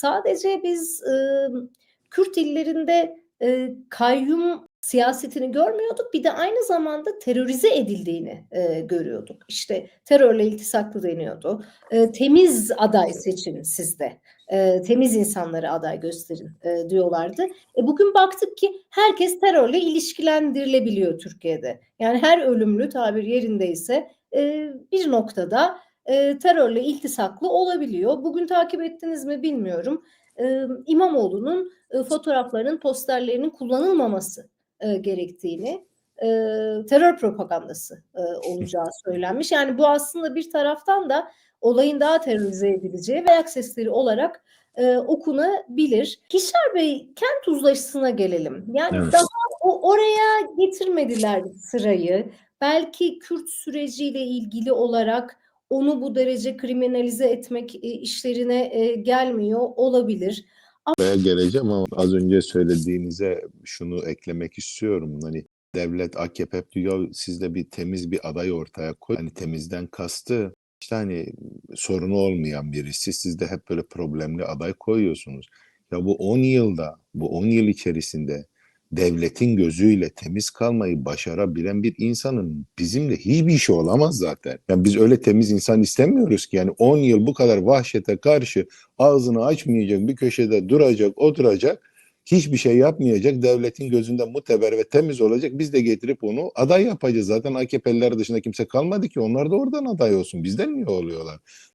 sadece biz, ımm, Kürt illerinde, eee, kayyum siyasetini görmüyorduk, bir de aynı zamanda terörize edildiğini, eee, görüyorduk. İşte, terörle iltisaklı deniyordu. Eee, temiz aday seçin siz de, eee, temiz insanları aday gösterin, eee, diyorlardı. E, bugün baktık ki herkes terörle ilişkilendirilebiliyor Türkiye'de. Yani her ölümlü tabir yerindeyse, eee, bir noktada, eee, terörle iltisaklı olabiliyor. Bugün takip ettiniz mi bilmiyorum. Emm, İmamoğlu'nun, ııı, fotoğraflarının, posterlerinin kullanılmaması, eee, gerektiğini, eee, terör propagandası, eee, olacağı söylenmiş. Yani bu aslında bir taraftan da olayın daha terörize edileceği ve ayak sesleri olarak, eee, okunabilir. Kişer Bey, kent uzlaşısına gelelim. Yani Evet. daha o oraya getirmediler sırayı. Belki Kürt süreciyle ilgili olarak onu bu derece kriminalize etmek, eee, işlerine, eee, gelmiyor olabilir. A Oraya geleceğim ama az önce söylediğinize şunu eklemek istiyorum. Hani devlet, AKP hep diyor siz de bir temiz bir aday ortaya koy. Hani temizden kastı işte hani sorunu olmayan birisi. Siz de hep böyle problemli aday koyuyorsunuz. Ya bu 10 yılda, bu 10 yıl içerisinde devletin gözüyle temiz kalmayı başarabilen bir insanın bizimle hiçbir işi olamaz zaten. Yani biz öyle temiz insan istemiyoruz ki. Yani 10 yıl bu kadar vahşete karşı ağzını açmayacak, bir köşede duracak, oturacak, hiçbir şey yapmayacak, devletin gözünde muteber ve temiz olacak. Biz de getirip onu aday yapacağız. Zaten AKP'liler dışında kimse kalmadı ki. Onlar da oradan aday olsun. Bizden niye oluyorlar?